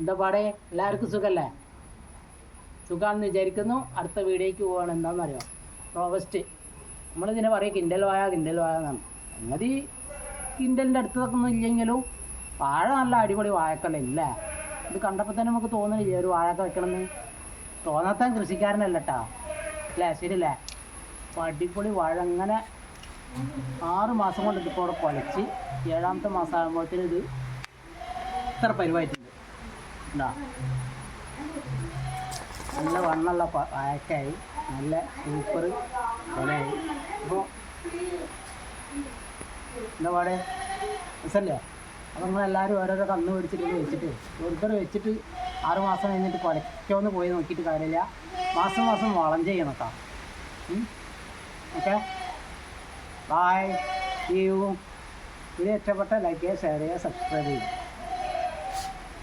എന്താ പാടെ? എല്ലാവർക്കും സുഖല്ലേ? സുഖമാണെന്ന് വിചാരിക്കുന്നു. അടുത്ത വീഡിയോയ്ക്ക് പോവാണ്. എന്താണെന്നറിയോ റോബസ്റ്റ്. നമ്മളിതിനെ പറയും കിൻഡൽ വായ കിൻഡൽ വായ എന്നാണ്. സംഗതി കിൻഡലിന്റെ അടുത്തൊക്കെ ഒന്നും ഇല്ലെങ്കിലും വാഴ നല്ല അടിപൊളി വാഴക്കല്ല ഇത് കണ്ടപ്പോൾ തന്നെ നമുക്ക് തോന്നുന്നില്ലേ ഒരു വാഴക്ക വെക്കണമെന്ന് തോന്നാത്താൻ കൃഷിക്കാരനല്ല കേട്ടോ അല്ലേ? ശരിയല്ലേ? അപ്പോൾ അടിപൊളി വാഴ അങ്ങനെ ആറ് മാസം കൊണ്ട് ഇതിപ്പോൾ അവിടെ കുലച്ച് ഏഴാമത്തെ മാസം ഇത് ഇത്ര പരിവായിട്ടുണ്ട് നല്ല വണ്ണുള്ള പായക്കായി നല്ല സൂപ്പർ കൊലയായി. അപ്പോൾ എന്താ പാടെ? മനസ്സല്ലേ അപ്പോൾ നമ്മളെല്ലാവരും ഓരോരോ കന്ന് മേടിച്ചിട്ട് വെച്ചിട്ട് ഓരോരുത്തർ വെച്ചിട്ട് ആറ് മാസം കഴിഞ്ഞിട്ട് കുലയ്ക്കോന്ന് പോയി നോക്കിയിട്ട് കാര്യമില്ല. മാസം മാസം വളം ചെയ്യണം കേട്ടോ. ഓക്കെ? ബായ് യു വീഡിയോ ഇഷ്ടപ്പെട്ട ലൈക്ക് ചെയ്യുക ഷെയർ ചെയ്യുക സബ്സ്ക്രൈബ് ചെയ്യുക.